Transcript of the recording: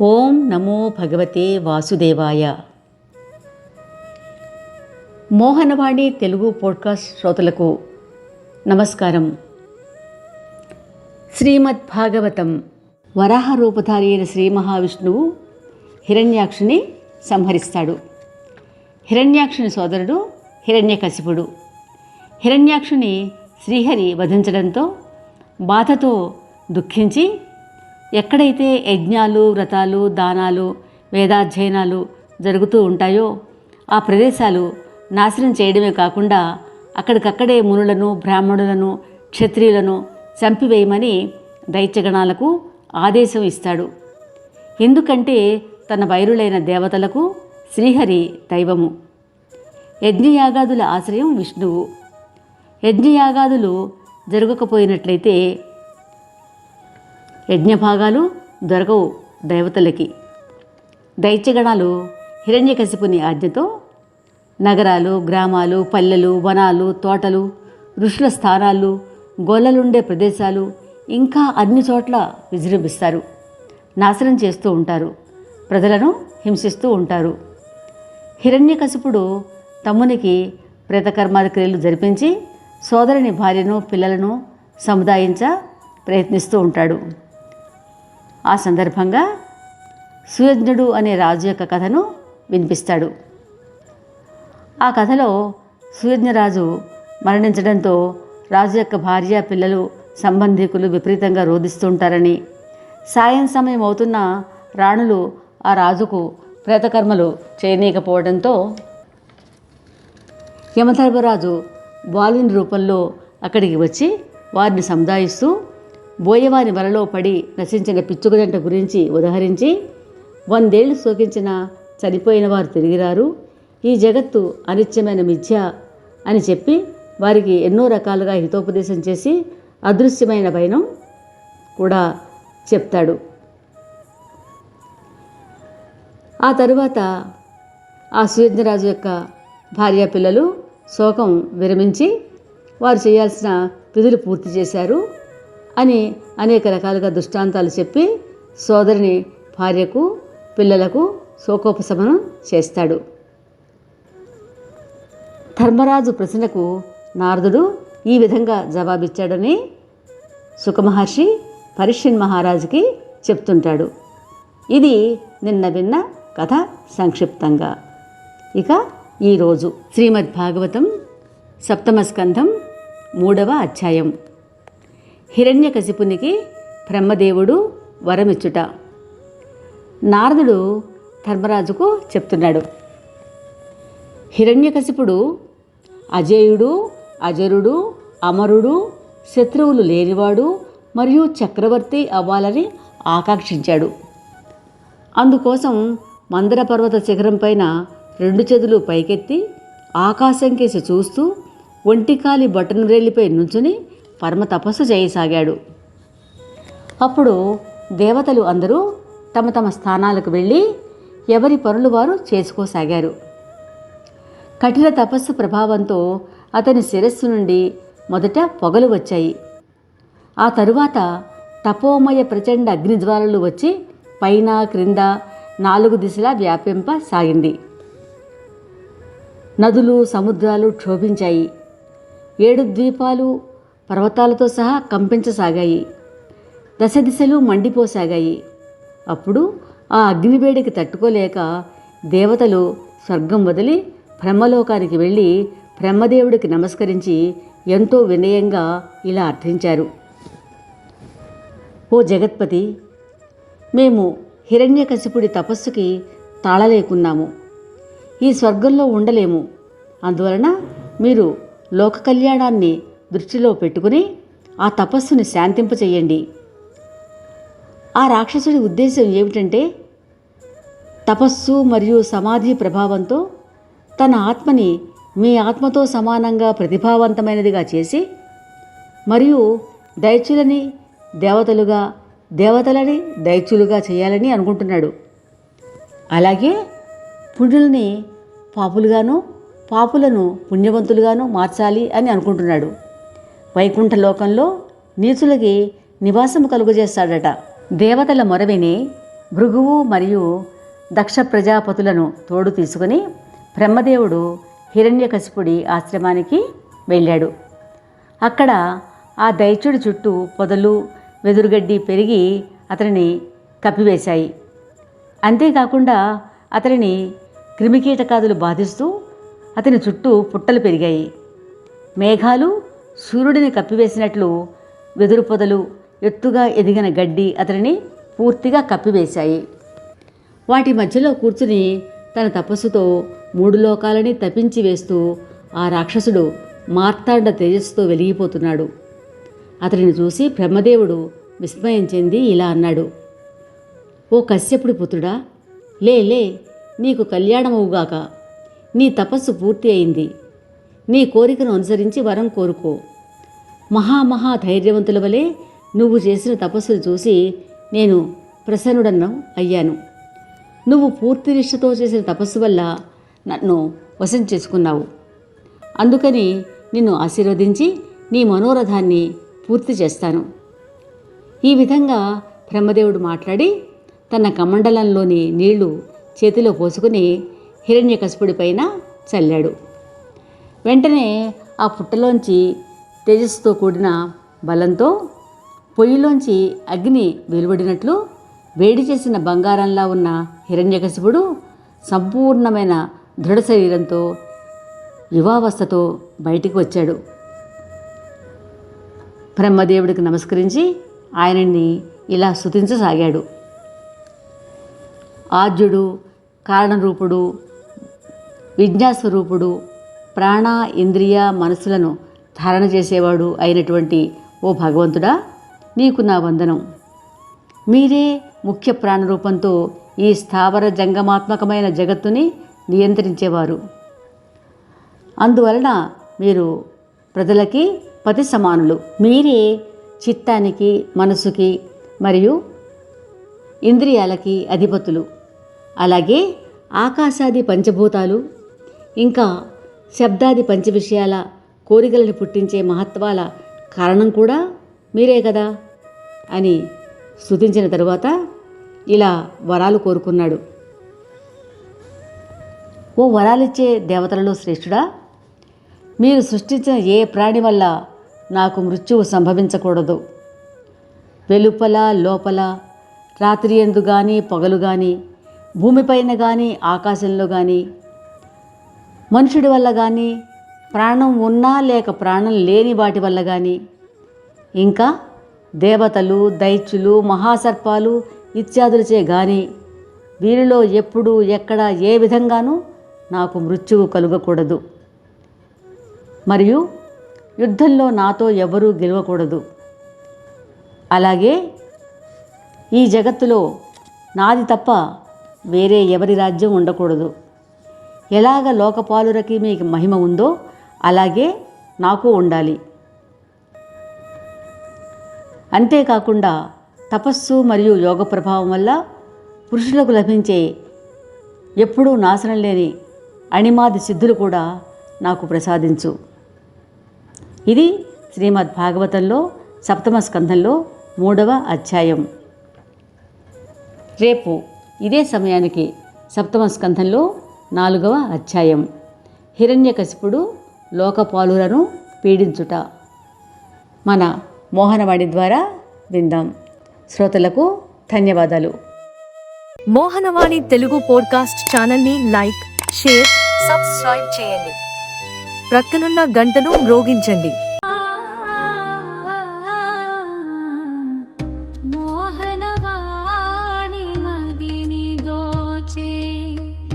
ఓం నమో భగవతే వాసుదేవాయ. మోహనవాణి తెలుగు పోడ్కాస్ట్ శ్రోతలకు నమస్కారం. శ్రీమద్ భాగవతం వరాహ రూపధారి అయిన శ్రీ మహావిష్ణువు హిరణ్యాక్షుని సంహరిస్తాడు. హిరణ్యాక్షుని సోదరుడు హిరణ్యకశిపుడు. హిరణ్యాక్షుని శ్రీహరి వధించడంతో బాధతో దుఃఖించి ఎక్కడైతే యజ్ఞాలు వ్రతాలు దానాలు వేదాధ్యయనాలు జరుగుతూ ఉంటాయో ఆ ప్రదేశాలు నాశనం చేయడమే కాకుండా అక్కడికక్కడే మునులను బ్రాహ్మణులను క్షత్రియులను చంపివేయమని దైత్యగణాలకు ఆదేశం ఇస్తాడు. ఎందుకంటే తన వైరులైన దేవతలకు శ్రీహరి దైవము. యజ్ఞయాగాదుల ఆశ్రయం విష్ణువు. యజ్ఞయాగాదులు జరగకపోయినట్లయితే యజ్ఞభాగాలు దొరకవు దేవతలకి. దైత్యగణాలు హిరణ్యకశిపుని ఆజ్ఞతో నగరాలు గ్రామాలు పల్లెలు వనాలు తోటలు ఋషుల స్థానాలు గొల్లలుండే ప్రదేశాలు ఇంకా అన్ని చోట్ల విజృంభిస్తారు. నాశనం చేస్తూ ఉంటారు. ప్రజలను హింసిస్తూ ఉంటారు. హిరణ్యకశిపుడు తమ్మునికి ప్రేతకర్మాది క్రియలు జరిపించి సోదరుని భార్యను పిల్లలను సముదాయించ ప్రయత్నిస్తూ ఉంటాడు. ఆ సందర్భంగా సుయజ్ఞుడు అనే రాజు యొక్క కథను వినిపిస్తాడు. ఆ కథలో సుయజ్ఞరాజు మరణించడంతో రాజు యొక్క భార్య పిల్లలు సంబంధికులు విపరీతంగా రోధిస్తుంటారని సాయం సమయం అవుతున్న రాణులు ఆ రాజుకు ప్రేతకర్మలు చేయనీయకపోవడంతో యమధర్మరాజు బాలుని రూపంలో అక్కడికి వచ్చి వారిని సముదాయిస్తూ బోయవారి వలలో పడి నశించిన పిచ్చుకదంట గురించి ఉదహరించి వందేళ్ళు శోకించిన చనిపోయిన వారు తిరిగిరారు. ఈ జగత్తు అనిత్యమైన మిథ్య అని చెప్పి వారికి ఎన్నో రకాలుగా హితోపదేశం చేసి అదృశ్యమైన భయనం కూడా చెప్తాడు. ఆ తరువాత ఆ సుయజ్ఞరాజు యొక్క భార్యా పిల్లలు శోకం విరమించి వారు చేయాల్సిన విధులు పూర్తి చేశారు. అని అనేక రకాలుగా దృష్టాంతాలు చెప్పి సోదరిని భార్యకు పిల్లలకు శోకోపశమనం చేస్తాడు. ధర్మరాజు ప్రశ్నకు నారదుడు ఈ విధంగా జవాబిచ్చాడని సుఖమహర్షి పరీక్షన్ మహారాజుకి చెప్తుంటాడు. ఇది నిన్న విన్న కథ సంక్షిప్తంగా. ఇక ఈరోజు శ్రీమద్ భాగవతం సప్తమ స్కంధం మూడవ అధ్యాయం. హిరణ్యకశిపునికి బ్రహ్మదేవుడు వరమిచ్చుట. నారదుడు ధర్మరాజుకు చెప్తున్నాడు. హిరణ్యకశిపుడు అజేయుడు అజరుడు అమరుడు శత్రువులు లేనివాడు మరియు చక్రవర్తి అవ్వాలని ఆకాంక్షించాడు. అందుకోసం మందర పర్వత శిఖరం పైన రెండు చేతులు పైకెత్తి ఆకాశం కేసి చూస్తూ ఒంటికాలి బటన్ రేలిపై నుంచుని పరమ తపస్సు చేయసాగాడు. అప్పుడు దేవతలు అందరూ తమ తమ స్థానాలకు వెళ్ళి ఎవరి పనులు వారు చేసుకోసాగారు. కఠిన తపస్సు ప్రభావంతో అతని శిరస్సు నుండి మొదట పొగలు వచ్చాయి. ఆ తరువాత తపోమయ ప్రచండ అగ్నిజ్వాలలు వచ్చి పైన క్రింద నాలుగు దిశలా వ్యాపింపసాగింది. నదులు సముద్రాలు క్షోభించాయి. ఏడు ద్వీపాలు పర్వతాలతో సహా కంపించసాగాయి. దశ దిశలు మండిపోసాగాయి. అప్పుడు ఆ అగ్నివేడికి తట్టుకోలేక దేవతలు స్వర్గం వదిలి బ్రహ్మలోకానికి వెళ్ళి బ్రహ్మదేవుడికి నమస్కరించి ఎంతో వినయంగా ఇలా అర్థించారు. ఓ జగత్పతి మేము హిరణ్యకశిపుడి తపస్సుకి తాళలేకున్నాము. ఈ స్వర్గంలో ఉండలేము. అందువలన మీరు లోక కళ్యాణాన్ని దృష్టిలో పెట్టుకుని ఆ తపస్సుని శాంతింపచేయండి. ఆ రాక్షసుడి ఉద్దేశం ఏమిటంటే తపస్సు మరియు సమాధి ప్రభావంతో తన ఆత్మని మీ ఆత్మతో సమానంగా ప్రతిభావంతమైనదిగా చేసి మరియు దైత్యులని దేవతలుగా దేవతలని దైత్యులుగా చేయాలని అనుకుంటున్నాడు. అలాగే పుణ్యుల్ని పాపులుగాను పాపులను పుణ్యవంతులుగాను మార్చాలి అని అనుకుంటున్నాడు. వైకుంఠ లోకంలో నీచులకి నివాసము కలుగజేస్తాడట. దేవతల మొరవిని భృగువు మరియు దక్ష ప్రజాపతులను తోడు తీసుకుని బ్రహ్మదేవుడు హిరణ్యకశిపుడి ఆశ్రమానికి వెళ్ళాడు. అక్కడ ఆ దైత్యుడి చుట్టూ పొదలు వెదురుగడ్డి పెరిగి అతనిని కప్పివేశాయి. అంతేకాకుండా అతనిని క్రిమికీటకాదులు బాధిస్తూ అతని చుట్టూ పుట్టలు పెరిగాయి. మేఘాలు సూర్యుడిని కప్పివేసినట్లు వెదురు పొదలు ఎత్తుగా ఎదిగిన గడ్డి అతనిని పూర్తిగా కప్పివేశాయి. వాటి మధ్యలో కూర్చుని తన తపస్సుతో మూడు లోకాలని తపించి వేస్తూ ఆ రాక్షసుడు మార్తాండ తేజస్సుతో వెలిగిపోతున్నాడు. అతడిని చూసి బ్రహ్మదేవుడు విస్మయం చెంది ఇలా అన్నాడు ఓ కశ్యపుడి పుత్రుడా లే లే నీకు కళ్యాణమవుగాక. నీ తపస్సు పూర్తి అయింది. నీ కోరికను అనుసరించి వరం కోరుకో. మహామహా ధైర్యవంతుల వలె నువ్వు చేసిన తపస్సును చూసి నేను ప్రసన్నుడన్న అయ్యాను. నువ్వు పూర్తి నిష్ఠతో చేసిన తపస్సు వల్ల నన్ను వశం చేసుకున్నావు. అందుకని నిన్ను ఆశీర్వదించి నీ మనోరథాన్ని పూర్తి చేస్తాను. ఈ విధంగా బ్రహ్మదేవుడు మాట్లాడి తన కమండలంలోని నీళ్ళు చేతిలో పోసుకుని హిరణ్యకశిపుడి పైన చల్లాడు. వెంటనే ఆ పుట్టలోంచి తేజస్సుతో కూడిన బలంతో పొయ్యిలోంచి అగ్ని వెలువడినట్లు వేడి చేసిన బంగారంలా ఉన్న హిరణ్యకశిపుడు సంపూర్ణమైన దృఢ శరీరంతో యువావస్థతో బయటికి వచ్చాడు. బ్రహ్మదేవుడికి నమస్కరించి ఆయనని ఇలా స్థుతించసాగాడు ఆద్యుడు కారణరూపుడు విజ్ఞాస్వరూపుడు ప్రాణ ఇంద్రియ మనసులను ధారణ చేసేవాడు అయినటువంటి ఓ భగవంతుడా నీకు నా వందనం. మీరే ముఖ్య ప్రాణరూపంతో ఈ స్థావర జంగమాత్మకమైన జగత్తుని నియంత్రించేవారు. అందువలన మీరు ప్రజలకి పతి సమానులు. మీరే చిత్తానికి మనసుకి మరియు ఇంద్రియాలకి అధిపతులు. అలాగే ఆకాశాది పంచభూతాలు ఇంకా శబ్దాది పంచ విషయాల కోరికలను పుట్టించే మహత్వాల కారణం కూడా మీరే కదా? అని స్థుతించిన తరువాత ఇలా వరాలు కోరుకున్నాడు. ఓ వరాలిచ్చే దేవతలలో శ్రేష్ఠుడా మీరు సృష్టించిన ఏ ప్రాణి వల్ల నాకు మృత్యువు సంభవించకూడదు? వెలుపల లోపల రాత్రి ఎందు కానీ పగలు కానీ భూమిపైన కానీ ఆకాశంలో కానీ మనుషుడి వల్ల కానీ ప్రాణం ఉన్నా లేక ప్రాణం లేని వాటి వల్ల కానీ ఇంకా దేవతలు దైత్యులు మహాసర్పాలు ఇత్యాదులచే గాని వీరిలో ఎప్పుడు ఎక్కడ ఏ విధంగానూ నాకు మృత్యువు కలుగకూడదు. మరియు యుద్ధంలో నాతో ఎవరూ గెలవకూడదు. అలాగే ఈ జగత్తులో నాది తప్ప వేరే ఎవరి రాజ్యం ఉండకూడదు. ఎలాగ లోకపాలురకి మీకు మహిమ ఉందో అలాగే నాకు ఉండాలి. అంతేకాకుండా తపస్సు మరియు యోగ ప్రభావం వల్ల పురుషులకు లభించే ఎప్పుడూ నాశనం లేని అణిమాది సిద్ధులు కూడా నాకు ప్రసాదించు. ఇది శ్రీమద్ భాగవతంలో సప్తమ స్కంధంలో మూడవ అధ్యాయం. రేపు ఇదే సమయానికి సప్తమ స్కంధంలో నాలుగవ అధ్యాయం. హిరణ్యకశిపుడు లోకపాలులను పీడించుట. మన మోహనవాణి ద్వారా విందాం. శ్రోతలకు ధన్యవాదాలు. మోహనవాణి తెలుగు పోడ్కాస్ట్ ఛానల్ని లైక్ షేర్ సబ్స్క్రైబ్ చేయండి. ప్రక్కనున్న గంటను మ్రోగించండి.